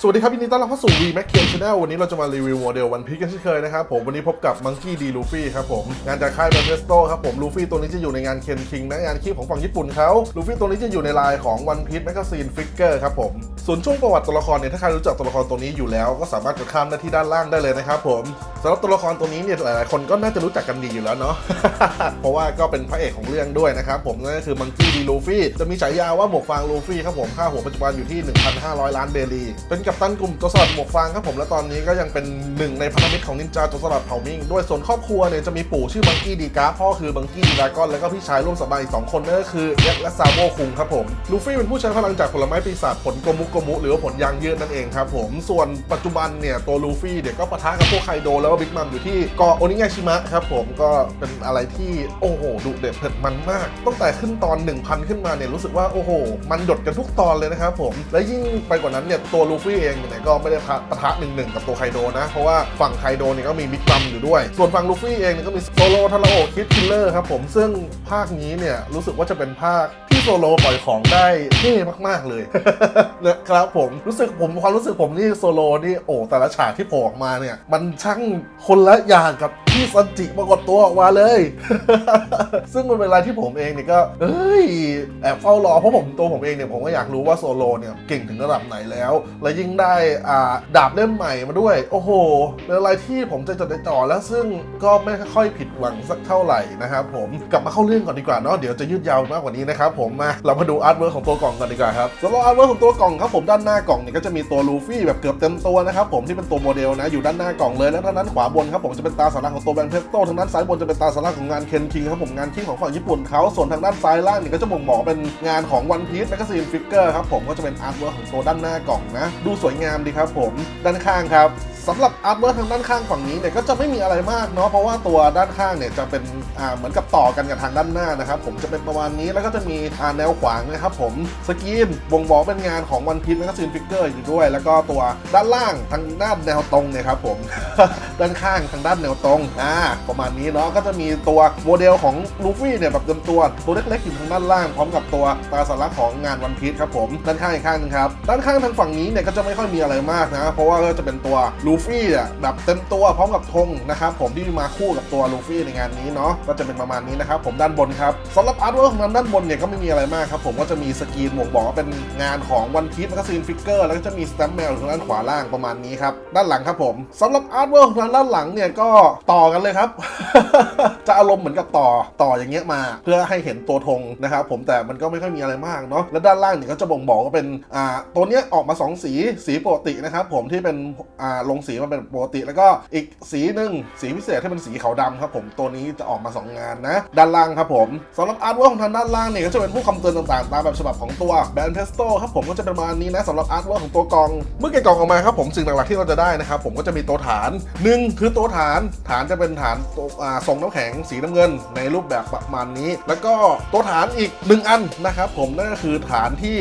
สวัสดีครับยินดีต้อนรับเข้าสู่ V Mac Ken Channel วันนี้เราจะมารีวิวโมเดลวันพีกันเช่นเคยนะครับผมวันนี้พบกับ Monkey D Luffy ครับผมงานจากค่าย b a n d e s t o ครับผมลูฟี่ตัวนี้จะอยู่ในงาน Ken King นะงานคีบของฝั่งญี่ปุ่นเขาลูฟี่ตัวนี้จะอยู่ในลายของ One Piece Magazine Figure ครับผมส่วนช่วงประวัติตัวละครเนี่ยถ้าใครรู้จักตัวละครตัวนี้อยู่แล้ว ก็สามารถกดข้ามได้ที่ด้านล่างได้เลยนะครับผมสำหรับตัวละครตัวนี้เนี่ยหลายๆคนก็น่าจะรู้จักกันดีอยู่แล้วเนาะเพราะว่าก็เป็นพระเอกของเรื่องด้วยนะครับผมนั่นก็คือ Monkey D Luffy จะมีฉายาว่าหมวกฟางลูฟี่ครับผมค่าหัวปัจจุบันอยู่ที่ 1,500 ล้านเบลีเป็นกัปตันกลุ่มโจรสลัดหมวกฟางครับผมและตอนนี้ก็ยังเป็นหนึ่งในพันธมิตรของนินจาโจรสลัดเผ่ามิงด้วยส่วนครอบครัวเนี่ยจะมีปู่ชื่อบังกี้ดีกาพ่อคือบังกี้ดีดากอนแล้วก็พี่ชายร่วมสบายอีกสองคนนั่นก็คือเอ็ดและซาโบคุงครับผมลูฟี่เป็นผู้ใช้พลังจากผลไม้ปีศาจผลโกมุโกมุหรือว่าผลยางยืดนั่นเองครับผมส่วนปัจจุบันเนี่ยตัวลูฟี่เนี่ยก็ปะทะกับพวกไคโดแล้วก็บิ๊กมัมอยู่ที่เกาะโอนิงาชิมะครับผมก็เป็นอะไรที่โอ้โหดุเด็ดเผ็ดมันมากตั้งแต่ขึ้นตอน 1000 ขึ้นมาเนี่ยรู้สึกว่าโอ้โห มันหยดกันทุกตอนเลยนะครับผมและยิ่งไปกว่านั้นเนี่ยตัวลูฟี่เองเนี่ยก็ไม่ได้ปะปะทะหนึ่งหนึ่งกับตัวไคโดนะ เพราะว่าฝั่งไคโดเนี่ยก็มีบิ๊กบัมอยู่ด้วย ส่วนฝั่งลูฟี่เองเนี่ยก็มีโซโลทาราโอคิดคิลเลอร์ครับผมซึ่งภาคนี้เนี่ยรู้สึกว่าจะเป็นภาคที่โซโลปล่อยของได้เท่มาก ๆ เลยนะครับผมรู้สึกผมความรู้สึกผมนี่โซโลนี่โอ้แต่ละฉากที่โผล่ออกมาเนี่ยมันช่างคนละอย่างกับ ที่ซันจิปรากฏตัวออกมาเลย ซึ่งมันเป็นอะไรที่ผมเองเนี่ยก็เอ้ยแอบเฝ้ารอเพราะผมตัวผมเองเนี่ยผมก็อยากรู้ว่าโซโลเนี่ยเก่งถึงระดับไหนแล้ว และยิ่งได้อ่าดาบเล่มใหม่มาด้วย โอ้โหเป็นอะไรที่ผมจะจดจ่อแล้วซึ่งก็ไม่ค่อยผิดหวังสักเท่าไหร่นะครับผมกลับมาเข้าเรื่องก่อนดีกว่าเนาะเดี๋ยวจะยืดยาวมากกว่านี้นะครับผมมาเรามาดูอาร์ตเวิร์กของตัวกล่องกันดีกว่าครับสำหรับอาร์ตเวิร์กของตัวกล่องครับผมด้านหน้ากล่องเนี่ยก็จะมีตัวลูฟี่แบบเกือบเต็มตัวนะครับผมที่เป็นตัวโมเดลนะอยู่ด้านหน้า กล่องเลยแล้วด้านนั้นขวาบนครับผมจะเป็นตาสัญลักษณ์ของตัวแบงเพสโต้ทางด้านซ้ายบนจะเป็นตาสัญลักษณ์ของงานเคนคิงครับผมงานคิงของฝั่งญี่ปุ่นเขาส่วนทางด้านซ้ายล่างเนี่ยก็จะบ่งบอกเป็นงานของวันพีซแมกกาซีนฟิกเกอร์ครับผมก็จะเป็นอาร์ตเวิร์ของตัวด้านหน้ากล่องนะ ดูสวยงามดีครับผมด้านข้างครับ สำหรับอาร์ตเวิร์ทางด้านข้างฝั่งนี้เนี่ยก็จะไม่มีอะไรมากเนาะเพราะว่าตัวด้านข้างเนี่ยจะเป็นอ่าเหมือนกับต่อกันกับทางด้านหน้านะครับผมจะเป็นประมาณนี้แล้วก็จะมีอ่าแนวขวางนะครับผมสกรีนบ่งบอกเป็นงานของวันพี e แมกซีนฟิกเกอร์อยู่ด้วย แล้วก็ตัวด้านล่างทางด้านแนวตรงเนี่ยครับผมด้านข้างทางด้านแนวตรงอ่าประมาณนี้เนาะก็จะมีตัวโมเดลของลูฟี่เนี่ยแบบเต็มตัวตัวเล็กๆอยู่ทางด้านล่างพร้อมกับตัวตาสัญลักของงานวันพี e ครับผมด้านข้างอีกข้างหนึงครับด้านข้างทางฝั่งนี้เนี่ยก็จะไม่ค่อยมีอะไรมากนะเพราะว่าก็จะเป็นตัวลูฟี่อะแบบเต็มตัวพร้อมกับธงนะครับผมที่มาคู่กับตัวลูฟี่ในงานนี้เนาะก็จะเป็นประมาณนี้นะครับผมด้านบนครับสำหรับอาร์ตเวิร์กของนั้นด้านบนเนี่ยก็ไม่มีอะไรมากครับผมก็จะมีสกรีนบ่งบอกว่าเป็นงานของวันพี e แมกซีนฟิกเกอร์แล้วก็จะมีสแตมแมวทางด้านขวาล่างประมาณนี้ครับด้านหลังครับผมสำหรับอาร์ตเวิร์กของนั้นด้านหลังเนี่ยก็ต่อกันเลยครับ จะอารมณ์เหมือนกับต่อต่ออย่างเงี้ยมา เพื่อให้เห็นตัวธงนะครับผมแต่มันก็ไม่ค่อยมีอะไรมากเนาะและด้านล่างเนี่ยก็จะบ่งบอกว่าเป็นอ่าตัวเนี้ยออกมา 2 สีสีปกตินะครับผมที่เป็นอ่าลงสีมาเป็นปกติ แล้วก็อีกสีหนึ่งสีพิเศษที่เป็นสีขาวดำครับผมตัวนี้จะออกมา 2 งานนะ ด้านล่างครับผมสำหรับอาร์ตเวิร์ของทางด้านล่างเนี่ยก็จะเป็นผู้คำเตือนต่างๆ ตามแบบฉบับของตัวแบรนด์เพสโต้ครับผมก็จะเป็นประมาณนี้นะสำหรับอาร์ตเวิร์ของตัวกล่อง เมื่อแกะกล่องออกมาครับผมสิ่งหลักๆที่เราจะได้นะครับผมก็จะมีตัวฐานหนึ่งคือตัวฐานฐานจะเป็นฐานตัวทรงน้ำแข็งสีน้ำเงิน ในรูปแบบประมาณนี้ แล้วก็ตัวฐานอีกหนึ่งอันนะครับผมนั่นก็คือฐานที่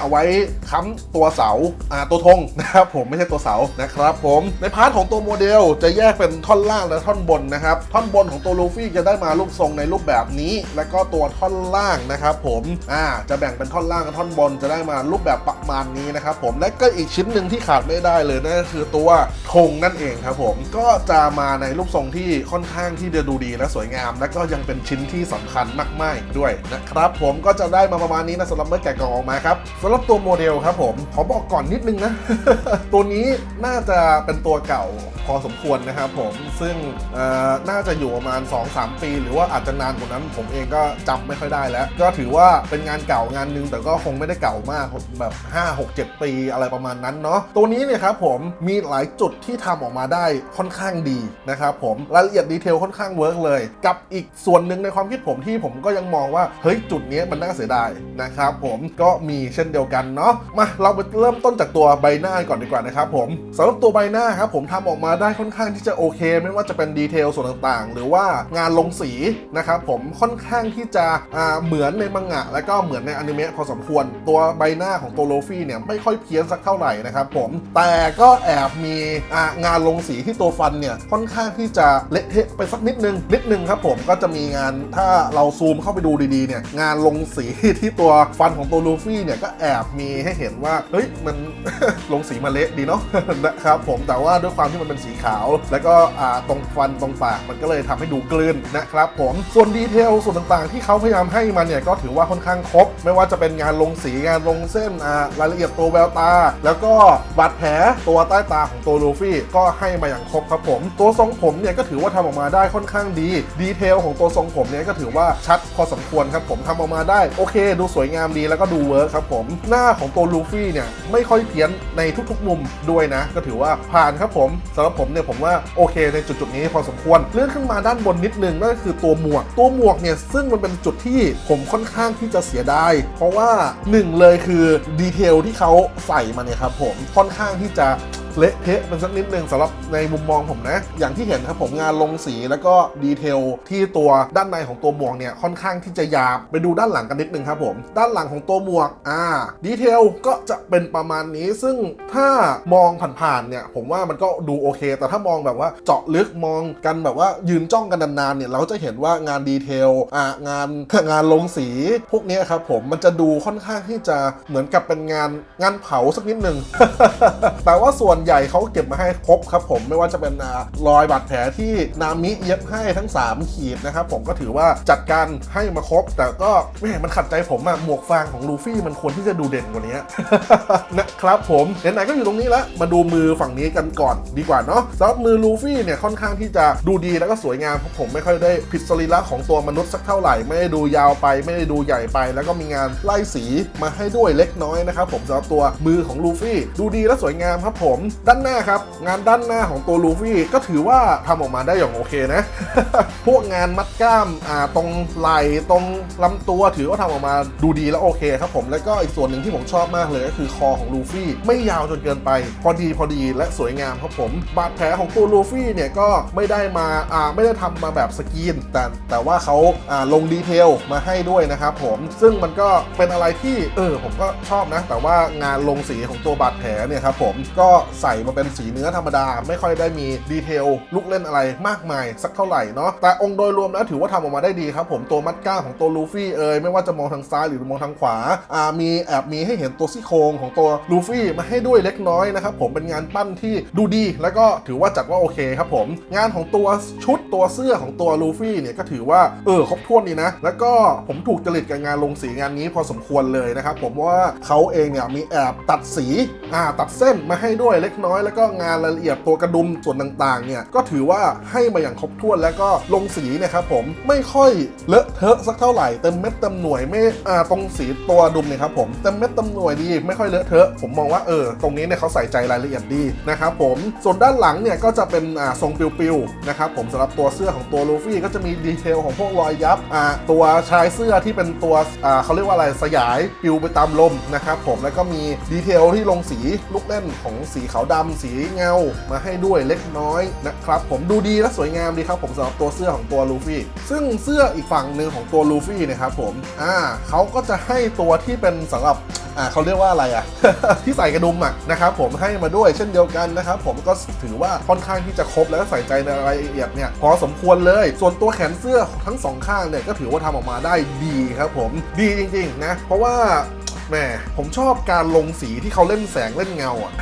เอาไว้ค้ำตัวเสาอ่าตัวธงนะครับผมไม่ใช่ตัวเสานะครับผมในพาร์ทของตัวโมเดลจะแยกเป็นท่อนล่างและท่อนบนนะครับ ท่อนบนของตัวลูฟี่จะได้มารูปทรงในรูปแบบนี้ แล้วก็ตัวท่อนล่างนะครับผมอ่าจะแบ่งเป็นท่อนล่างกับท่อนบนจะได้มารูปแบบประมาณนี้นะครับผมและก็อีกชิ้นหนึ่งที่ขาดไม่ได้เลยนั่นก็คือตัวธงนั่นเองครับผมก็จะมาในรูปทรงที่ค่อนข้างที่จะดูดีและสวยงาม และก็ยังเป็นชิ้นที่สำคัญมากๆอีกด้วยนะครับผมก็จะได้มาประมาณนี้นะสำหรับเมื่อแกะกล่องออกมาครับสำหรับตัวโมเดลครับผมขอบอกก่อนนิดนึงนะตัวนี้น่าจะเป็นตัวเก่าพอสมควรนะครับผมซึ่งน่าจะอยู่ประมาณ 2-3 ปี หรือว่าอาจจะนานกว่านั้นผมเองก็จำไม่ค่อยได้แล้ว ก็ถือว่าเป็นงานเก่างานหนึงแต่ก็คงไม่ได้เก่ามากแบบ 5 6 7 ปีอะไรประมาณนั้นเนาะตัวนี้เนี่ยครับผมมีหลายจุดที่ทำออกมาได้ค่อนข้างดีนะครับผมรายละเอียดดีเทลค่อนข้างเวิร์กเลย กับอีกส่วนหนึ่งในความคิดผมที่ผมก็ยังมองว่าเฮ้ยจุดนี้มันน่าเสียดายนะครับผมก็มีเช่นเดียวกันเนาะมาเราไปเริ่มต้นจากตัวใบหน้าก่อนดีกว่านะครับผมสำหรับตัวใบหน้าน้าครับผมทำออกมาได้ค่อนข้างที่จะโอเค ไม่ว่าจะเป็นดีเทลส่วนต่างๆ หรือว่างานลงสีนะครับผมค่อนข้างที่จะเหมือนในมังงะ และก็เหมือนในอนิเมะพอสมควร ตัวใบหน้าของตัวโลฟี่เนี่ยไม่ค่อยเพี้ยนสักเท่าไหร่นะครับผมแต่ก็แอบมีงานลงสีที่ตัวฟันเนี่ยค่อนข้างที่จะเละเทะไปสักนิดนึงนิดนึงครับผมก็จะมีงานถ้าเราซูมเข้าไปดูดีๆเนี่ยงานลงสีที่ตัวฟันของตัวลูฟี่เนี่ยก็แอบมีให้เห็นว่าเฮ้ยมันลงสีมาเละดีเนาะนะครับผมแต่ว่าด้วยความที่มันเป็นสีขาว แล้วก็ตรงฟันตรงปากมันก็เลยทำให้ดูกลืนนะครับผมส่วนดีเทลส่วนต่างๆ ที่เขาพยายามให้มาเนี่ยก็ถือว่าค่อนข้างครบ ไม่ว่าจะเป็นงานลงสีงานลงเส้นรายละเอียดตัวแววตา แล้วก็บาดแผลตัวใต้ตาของตัวลูฟี่ก็ให้มาอย่างครบครับผม ตัวทรงผมเนี่ยก็ถือว่าทำออกมาได้ค่อนข้างดี ดีเทลของตัวทรงผมเนี่ยก็ถือว่าชัดพอสมควรครับผมทำออกมาได้โอเค ดูสวยงามดีแล้วก็ดูเวิร์คครับผมหน้าของตัวลูฟี่เนี่ยไม่ค่อยเพี้ยนในทุกๆมุมด้วยนะ ก็ถือว่าผ่านครับผมสำหรับผมเนี่ยผมว่าโอเคในจุดๆนี้พอสมควรเลื่อนขึ้นมาด้านบนนิดนึงนั่นก็คือตัวหมวก ตัวหมวกเนี่ยซึ่งมันเป็นจุดที่ผมค่อนข้างที่จะเสียดายเพราะว่าหนึ่งเลยคือดีเทลที่เขาใส่มาเนี่ยครับผมค่อนข้างที่จะ เละเทะเป็นสักนิดนึงสำหรับในมุมมองผมนะ อย่างที่เห็นครับผมงานลงสีแล้วก็ดีเทลที่ตัวด้านในของตัวหมวกเนี่ยค่อนข้างที่จะหยาบไปดูด้านหลังกันนิดนึงครับผม ด้านหลังของตัวหมวกอ่าดีเทลก็จะเป็นประมาณนี้ ซึ่งถ้ามองผ่านๆเนี่ยผมว่ามันก็ดูโอเค แต่ถ้ามองแบบว่าเจาะลึกมองกันแบบว่ายืนจ้องกันนานๆเนี่ยเราก็จะเห็นว่างานดีเทลอ่างานงานลงสีพวกนี้ครับผมมันจะดูค่อนข้างที่จะเหมือนกับเป็นงานงานเผาสักนิดนึงแต่ว่าส่วนใหญ่เขาเก็บมาให้ครบครับผมไม่ว่าจะเป็นรอยบาดแผลที่นามิเย็บให้ทั้ง 3 ขีดนะครับผมก็ถือว่าจัดการให้มาครบ แต่ก็แม่มันขัดใจผมอะหมวกฟางของลูฟี่มันควรที่จะดูเด่นกว่านี้นะครับผมไหนๆก็อยู่ตรงนี้แล้วมาดูมือฝั่งนี้กันก่อนดีกว่าเนาะสำหรับมือลูฟี่เนี่ยค่อนข้างที่จะดูดีแล้วก็สวยงามเพราะผมไม่ค่อยได้ผิดสรีระของตัวมนุษย์สักเท่าไหร่ไม่ได้ดูยาวไป ไม่ได้ดูใหญ่ไป แล้วก็มีงานไล่สีมาให้ด้วยเล็กน้อยนะครับผมสำหรับตัวมือของลูฟี่ดูดีและสวยงามครับผมด้านหน้าครับ งานด้านหน้าของตัวลูฟี่ก็ถือว่าทำออกมาได้อย่างโอเคนะ พวกงานมัดกล้ามอ่าตรงไหล่ตรงลำตัวถือว่าทำออกมาดูดีและโอเคครับผมแล้วก็อีกส่วนหนึ่งที่ผมชอบมากเลยก็คือคอของลูฟี่ไม่ยาวจนเกินไป พอดีพอดีและสวยงามครับผม บาดแผลของตัวลูฟี่เนี่ยก็ไม่ได้มาอ่าไม่ได้ทำมาแบบสกีน แต่แต่ว่าเขาอ่าลงดีเทลมาให้ด้วยนะครับผมซึ่งมันก็เป็นอะไรที่เออผมก็ชอบนะ แต่ว่างานลงสีของตัวบาดแผลเนี่ยครับผมก็ใส่มาเป็นสีเนื้อธรรมดา ไม่ค่อยได้มีดีเทลลูกเล่นอะไรมากมายสักเท่าไหร่เนาะแต่องค์โดยรวมแล้วถือว่าทำออกมาได้ดีครับผมตัวมัดก้าของตัวลูฟี่เอยไม่ว่าจะมองทางซ้ายหรือมองทางขวาอ่ามีแอบมีให้เห็นตัวซี่โครงของตัวลูฟี่มาให้ด้วยเล็กน้อยนะครับผมเป็นงานปั้นที่ดูดีแล้วก็ถือว่าจัดว่าโอเคครับผม งานของตัวชุดตัวเสื้อของตัวลูฟี่เนี่ยก็ถือว่าเออครบถ้วนดีนะ แล้วก็ผมถูกจริตกับงานลงสีงานนี้พอสมควรเลยนะครับผมว่าเขาเองเนี่ยมีแอบตัดสีอ่าตัดเส้นมาให้ด้วยเล็กน้อยแล้วก็งานรายละเอียดตัวกระดุมส่วนต่างๆเนี่ยก็ถือว่าให้มาอย่างครบถ้วนแล้วก็ลงสีนะครับผมไม่ค่อยเลอะเทอะสักเท่าไหร่เต็มเม็ดเต็มหน่วยไม่อ่าตรงสีตัวดุมเนี่ยครับผมเต็มเม็ดเต็มหน่วยดี ไม่ค่อยเลอะเทอะผมมองว่าเออตรงนี้เนี่ยเขาใส่ใจรายละเอียดดีนะครับผมส่วนด้านหลังเนี่ยก็จะเป็นอ่าทรงปิวๆนะครับผมสำหรับตัวเสื้อของตัวลูฟี่ก็จะมีดีเทลของพวกรอยยับอ่าตัวชายเสื้อที่เป็นตัวอ่าเขาเรียกว่าอะไรสยายปิวไปตามลมนะครับผมแล้วก็มีดีเทลที่ลงสีลูกเล่นของสีขาวดำสีเงามาให้ด้วยเล็กน้อยนะครับ ผมดูดีและสวยงามดีครับผมสำหรับตัวเสื้อของตัวลูฟี่ซึ่งเสื้ออีกฝั่งหนึ่งของตัวลูฟี่นะครับผมอ่าเขาก็จะให้ตัวที่เป็นสำหรับอ่าเขาเรียกว่าอะไรอะ ที่ใส่กระดุมอะนะครับผมให้มาด้วยเช่นเดียวกันนะครับผมก็ถือว่าค่อนข้างที่จะครบแล้วก็ใส่ใจในรายละเอียดเนี่ยพอสมควรเลย ส่วนตัวแขนเสื้อทั้งสองข้างเนี่ยก็ถือว่าทำออกมาได้ดีครับผมดีจริงๆนะเพราะว่า แหมผมชอบการลงสีที่เขาเล่นแสงเล่นเงาอะ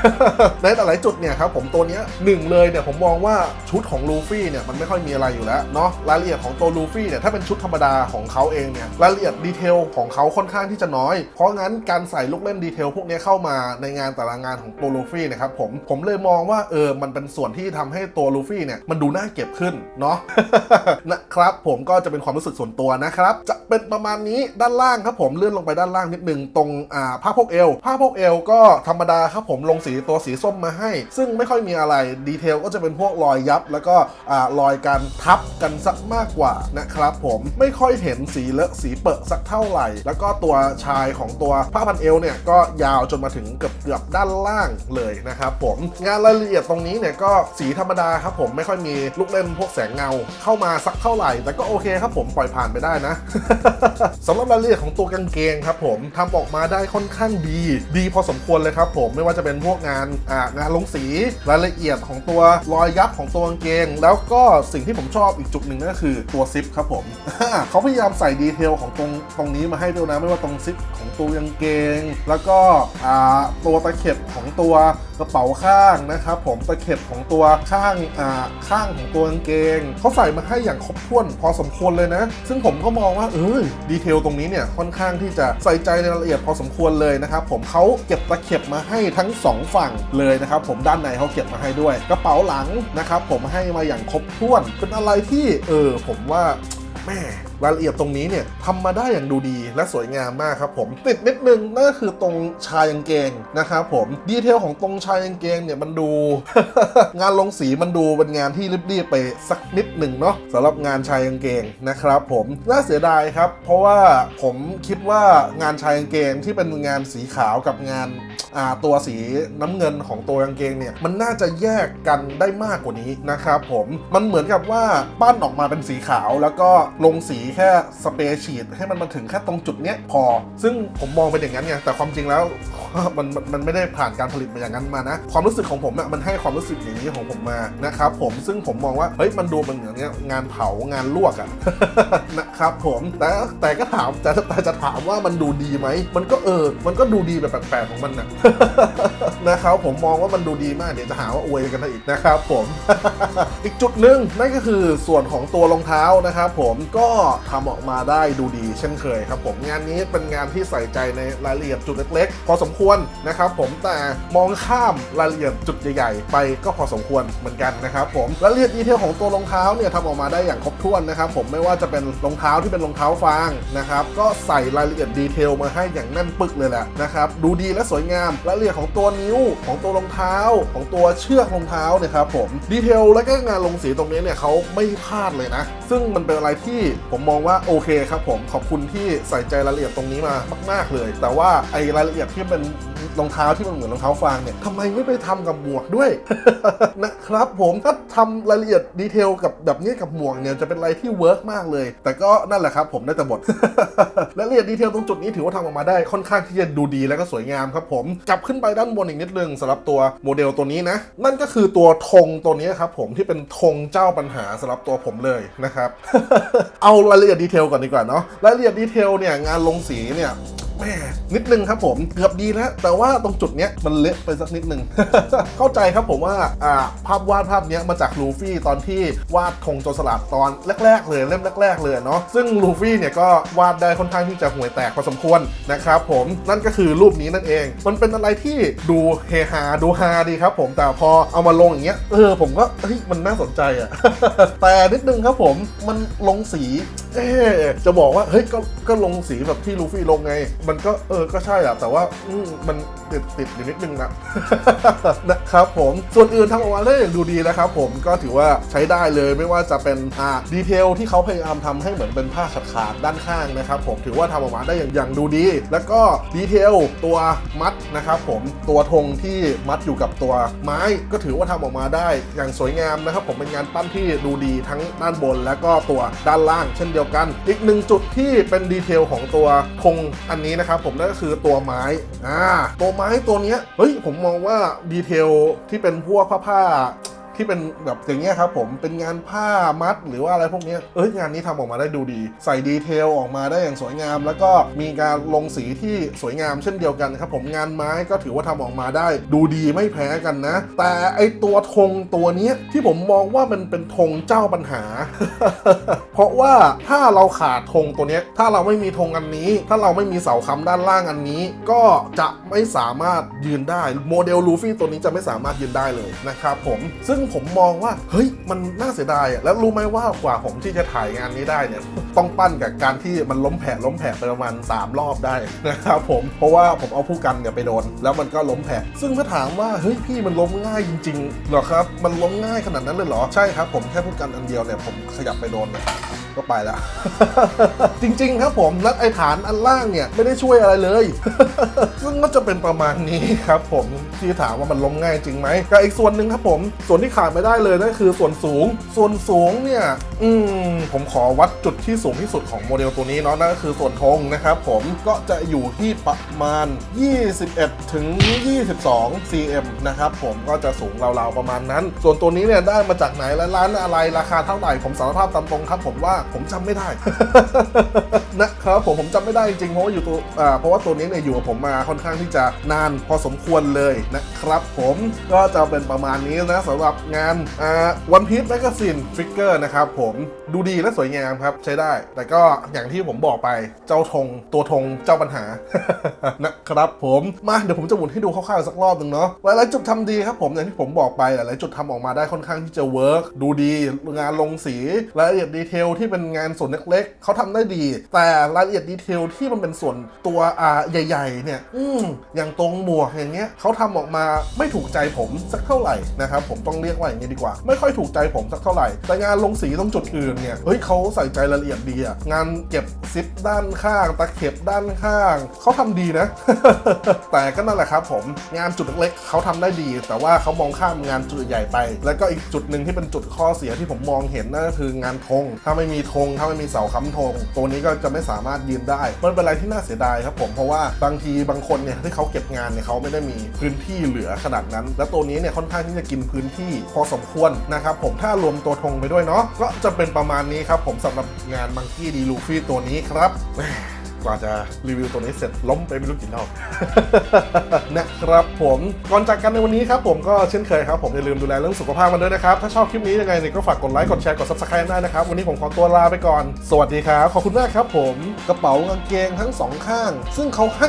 ในแต่หลายจุดเนี่ยครับผมตัวเนี้ยหนึ่งเลยเนี่ยผมมองว่าชุดของลูฟี่เนี่ยมันไม่ค่อยมีอะไรอยู่แล้วเนาะรายละเอียดของตัวลูฟี่เนี่ยถ้าเป็นชุดธรรมดาของเขาเองเนี่ยรายละเอียดดีเทลของเขาค่อนข้างที่จะน้อย เพราะงั้นการใส่ลูกเล่นดีเทลพวกนี้เข้ามาในงานแต่ละงานของตัวลูฟี่นะครับผมผมเลยมองว่าเออมันเป็นส่วนที่ทำให้ตัวลูฟี่เนี่ยมันดูน่าเก็บขึ้นเนาะนะครับผมก็จะเป็นความรู้สึกส่วนตัวนะครับจะเป็นประมาณนี้ด้านล่างครับผมเลื่อนลงไปด้านล่างนิดนึงตรงอ่าผ้าพกเอวผ้าพกเอวก็ธรรมดาครับผมลงสีตัวสีส้มมาให้ ซึ่งไม่ค่อยมีอะไรดีเทลก็จะเป็นพวกรอยยับ แล้วก็อ่ารอยการทับกันสักมากกว่านะครับผมไม่ค่อยเห็นสีเลอะสีเปอะสักเท่าไหร่ แล้วก็ตัวชายของตัวผ้าพันเอวเนี่ยก็ยาวจนมาถึงเกือบเกือบด้านล่างเลยนะครับผมงานรายละเอียดตรงนี้เนี่ยก็สีธรรมดาครับผมไม่ค่อยมีลูกเล่นพวกแสงเงาเข้ามาสักเท่าไหร่ แต่ก็โอเคครับผมปล่อยผ่านไปได้นะสำหรับรายละเอียดของตัวกางเกงครับผมทำออกมาได้ค่อนข้างดี ดีพอสมควรเลยครับผมไม่ว่าจะเป็นพวกงานอ่างานลงสีรายละเอียดของตัวรอยยับของตัวกางเกง แล้วก็สิ่งที่ผมชอบอีกจุดหนึ่งนั่นก็คือตัวซิปครับผมเขาพยายามใส่ดีเทลของตรงตรงนี้มาให้ด้วยนะไม่ว่าตรงซิปของตัวกางเกง แล้วก็ตัวตะเข็บของตัว กระเป๋าข้างนะครับผมตะเข็บของตัวข้างอ่าข้างของตัวกางเกงเขาใส่มาให้อย่างครบถ้วนพอสมควรเลยนะ ซึ่งผมก็มองว่าเออดีเทลตรงนี้เนี่ยค่อนข้างที่จะใส่ใจในรายละเอียดพอสมควรเลยนะครับผมเขาเก็บตะเข็บมาให้ทั้งสองฝั่งเลยนะครับผมด้านในเขาเก็บมาให้ด้วย กระเป๋าหลังนะครับผมให้มาอย่างครบถ้วนเป็นอะไรที่เออผมว่าแม่ รายละเอียดตรงนี้เนี่ยทำมาได้อย่างดูดีและสวยงามมากครับผม ติดนิดนึงนั่นก็คือตรงชายกางเกงนะครับผมดีเทลของตรงชายกางเกงเนี่ยมันดู งานลงสีมันดูเป็นงานที่รีบๆไปสักนิดหนึ่งเนาะสำหรับงานชายกางเกงนะครับผมน่าเสียดายครับ เพราะว่าผมคิดว่างานชายกางเกงที่เป็นงานสีขาวกับงานตัวสีน้ำเงินของตัวกางเกงเนี่ยมันน่าจะแยกกันได้มากกว่านี้นะครับผมมันเหมือนกับว่าปั้นออกมาเป็นสีขาวแล้วก็ลงสีแค่สเปรย์ฉีดให้มันมาถึงแค่ตรงจุดเนี้ยพอ ซึ่งผมมองเป็นอย่างนั้นไงแต่ความจริงแล้วมันมันไม่ได้ผ่านการผลิตมาอย่างนั้นมานะ ความรู้สึกของผมอะมันให้ความรู้สึกอย่างนี้ของผมมานะครับผมซึ่งผมมองว่าเฮ้ยมันดูมันเหมือนงานเผางานลวกอะนะครับผมแต่แต่ก็ถามแต่แต่จะถามว่ามันดูดีไหมมันก็เออ มันก็ดูดีแบบแปลกๆของมันนะนะครับผมมองว่ามันดูดีมากเดี๋ยวจะหาว่าอวยกันอีกนะครับผม อีกจุดหนึ่งนั่นก็คือส่วนของตัวรองเท้านะครับผมก็ทำออกมาได้ดูดีเช่นเคยครับผมงานนี้เป็นงานที่ใส่ใจในรายละเอียดจุดเล็กๆ พอสมควรนะครับผมแต่มองข้ามรายละเอียดจุดใหญ่ๆ ไปก็พอสมควรเหมือนกันนะครับผมรายละเอียดดีเทลของตัวรองเท้าเนี่ยทำออกมาได้อย่างครบถ้วนนะครับผมไม่ว่าจะเป็นรองเท้าที่เป็นรองเท้าฟางนะครับก็ใส่รายละเอียดดีเทลมาให้อย่างแน่นปึกเลยแหละนะครับดูดีและสวยงามรายละเอียดของตัวนิ้วของตัวรองเท้า ของตัวเชือกรองเท้านี่ยครับผมดีเทลและก็งานลงสีตรงนี้เนี่ยเขาไม่พลาดเลยนะ ซึ่งมันเป็นอะไรที่ผมมองว่าโอเคครับผมขอบคุณที่ใส่ใจรายละเอียดตรงนี้มามาก ๆเลย แต่ว่าไอรายละเอียดที่เป็น รองเท้าที่มันเหมือนรองเท้าฟางเนี่ยทำไมไม่ไปทำกับหมวกด้วย นะครับผมถ้าทำรายละเอียดดีเทลกับแบบนี้กับหมวกเนี่ยจะเป็นอะไรที่เวิร์กมากเลย แต่ก็นั่นแหละครับผมได้แต่บทรายละเอียดดีเทลตรงจุดนี้ถือว่าทำออกมาได้ค่อนข้างที่จะดูดีและก็สวยงามครับผมกลับขึ้นไปด้านบนอีกนิดนึงสำหรับตัวโมเดลตัวนี้นะ นั่นก็คือตัวธงตัวนี้ครับผมที่เป็นธงเจ้าปัญหาสำหรับตัวผมเลยนะครับ เอารายละเอียดดีเทลก่อนดีกว่าเนาะรายละเอียดดีเทลเนี่ยงานลงสีเนี่ยแม่นิดนึงครับผมเกือบดีแล้วแต่ว่าตรงจุดเนี้ยมันเละไปสักนิดนึง เข้าใจครับผมว่าอ่าภาพวาดภาพเนี้ยมาจากลูฟี่ตอนที่วาดธงโจรสลัดตอนแรก ๆ เลยเล่มแรก ๆ เลยเนาะซึ่งลูฟี่เนี่ยก็วาดได้ค่อนข้างที่จะห่วยแตกพอสมควรนะครับผมนั่นก็คือรูปนี้นั่นเอง มันเป็นอะไรที่ดูเฮฮาดูฮาดีครับผมแต่พอเอามาลงอย่างเงี้ยเออผมก็เฮ้ยมันน่าสนใจอะแต่นิดนึงครับผมมันลงสีเอ๊จะบอกว่าเฮ้ยก็ก็ลงสีแบบที่ลูฟี่ลงไง มันก็เออก็ใช่อะแต่ว่าอมมัน Bye. ติดติดอยู่นิดนึงนะ นะครับผม ส่วนอื่นทำออกมาได้อย่างดูดีนะครับผมก็ถือว่าใช้ได้เลยไม่ว่าจะเป็นอ่าดีเทลที่เขาพยายามทำให้เหมือนเป็นผ้าขาดขาดๆด้านข้างนะครับผมถือว่าทำออกมาได้อย่างอย่างดูดี แล้วก็ดีเทลตัวมัดนะครับผมตัวธงที่มัดอยู่กับตัวไม้ก็ถือว่าทำออกมาได้อย่างสวยงามนะครับ ผมเป็นงานปั้นที่ดูดีทั้งด้านบน แล้วก็ตัวด้านล่างเช่นเดียวกัน อีกหนึ่งจุดที่เป็นดีเทลของตัวธงอันนี้นะครับผมนั่นก็คือตัวไม้อ่าตัวไม้ตัวเนี้ยเฮ้ยผมมองว่าดีเทลที่เป็นพวกผ้าผ้า ที่เป็นแบบอย่างเงี้ยครับผมเป็นงานผ้ามัดหรือว่าอะไรพวกเนี้ยเอ้ยงานนี้ทำออกมาได้ดูดี ใส่ดีเทลออกมาได้อย่างสวยงาม แล้วก็มีการลงสีที่สวยงามเช่นเดียวกันครับผมงานไม้ก็ถือว่าทำออกมาได้ ดูดีไม่แพ้กันนะ แต่ไอตัวธงตัวเนี้ยที่ผมมองว่ามันเป็นธงเจ้าปัญหา เพราะว่าถ้าเราขาดธงตัวเนี้ยถ้าเราไม่มีธงอันนี้ ถ้าเราไม่มีเสาค้ำด้านล่างอันนี้ ก็จะไม่สามารถยืนได้โมเดลลูฟี่ตัวนี้จะไม่สามารถยืนได้เลยนะครับผมซึ่งผมมองว่าเฮ้ยมันน่าเสียดายอะแล้วรู้ไหมว่ากว่าผมที่จะถ่ายงานนี้ได้เนี่ยต้องปั้นกับการที่มันล้มแผลล้มแผลไปประมาณ 3 รอบได้นะครับผมเพราะว่าผมเอาผู้กันเนี่ยไปโดน แล้วมันก็ล้มแผลซึ่งถ้าถามว่าเฮ้ยพี่มันล้มง่ายจริงๆหรอครับ มันล้มง่ายขนาดนั้นเลยเหรอใช่ครับ ผมแค่ผู้กันอันเดียวเนี่ยผมขยับไปโดนเนี่ยก็ไปละจริงๆครับผมและไอฐานอันล่างเนี่ยไม่ได้ช่วยอะไรเลย ซึ่งก็จะเป็นประมาณนี้ครับผมที่ถามว่ามันล้มง่ายจริงไหมกับอีกส่วนหนึ่งครับผมส่วนที่ขาดไม่ได้เลยนั่นคือส่วนสูง ส่วนสูงเนี่ย อืม ผมขอวัดจุดที่สูงที่สุดของโมเดลตัวนี้เนาะนั่นก็คือส่วนธงนะครับผมก็จะอยู่ที่ประมาณ 21 ถึง 22 cm นะครับผมก็จะสูงราวๆประมาณนั้น ส่วนตัวนี้เนี่ยได้มาจากไหนและร้านอะไรราคาเท่าไหร่ผมสารภาพตามตรงครับ ผมว่าผมจำไม่ได้นะครับผมผมจำไม่ได้จริงเพราะว่าอยู่ตัวอ่าเพราะว่าตัวนี้เนี่ยอยู่กับผมมาค่อนข้างที่จะนานพอสมควรเลยนะครับ ผมก็จะเป็นประมาณนี้นะสำหรับงานอ่าวันพีชแมกซีนฟิกเกอร์นะครับผมดูดีและสวยงามครับ ใช้ได้ แต่ก็อย่างที่ผมบอกไปเจ้าธงตัวธงเจ้าปัญหานะครับผมมาเดี๋ยวผมจะหมุนให้ดูคร่าวๆสักรอบหนึ่งเนาะหลายๆจุดทำดีครับผมอย่างที่ผมบอกไปหลายๆจุดทำออกมาได้ค่อนข้างที่จะเวิร์กดูดีงานลงสีรายละเอียดดีเทลที่เป็นงานส่วนเล็กๆเขาทำได้ดี แต่รายละเอียดดีเทลที่มันเป็นส่วนตัวอ่าใหญ่ ๆ เนี่ย อืมอย่างตรงหมวกอย่างเงี้ยเขาทำออกมาไม่ถูกใจผมสักเท่าไหร่นะครับผมต้องเรียกว่าอย่างนี้ดีกว่า ไม่ค่อยถูกใจผมสักเท่าไหร่ แต่งานลงสีตรงจุดอื่นเนี่ย เฮ้ยเขาใส่ใจรายละเอียดดีอะงานเก็บซิปด้านข้าง ตะเข็บด้านข้าง เขาทำดีนะ แต่ก็นั่นแหละครับผม งานจุดเล็กๆเขาทำได้ดี แต่ว่าเขามองข้ามงานจุดใหญ่ไป แล้วก็อีกจุดหนึ่งที่เป็นจุดข้อเสียที่ผมมองเห็นนั่นก็คืองานธง ถ้าไม่มีธง ถ้าไม่มีเสาค้ำธง ตัวนี้ก็จะไม่สามารถยืนได้ มันเป็นอะไรที่น่าเสียดายครับผม เพราะว่าบางทีบางคนเนี่ยที่เขาเก็บงานเนี่ยเขาไม่ได้มีพื้นที่เหลือขนาดนั้น และตัวนี้เนี่ยค่อนข้างที่จะกินพื้นที่พอสมควรนะครับผมถ้ารวมตัวธงไปด้วยเนาะก็จะเป็นประมาณนี้ครับผมสำหรับงานมังกี้ดีลูฟี่ตัวนี้ครับกว่าจะรีวิวตัวนี้เสร็จล้มไปไม่รู้กี่รอบนะครับผมก่อนจากกันในวันนี้ครับผมก็เช่นเคยครับผมอย่าลืมดูแลเรื่องสุขภาพกันด้วยนะครับ ถ้าชอบคลิปนี้ยังไงเนี่ยก็ฝากกดไลค์กดแชร์กด subscribe ได้นะครับ วันนี้ผมขอตัวลาไปก่อน สวัสดีครับ ขอบคุณมากครับผมกระเป๋ากางเกงทั้งสองข้าง ซึ่งเขาให้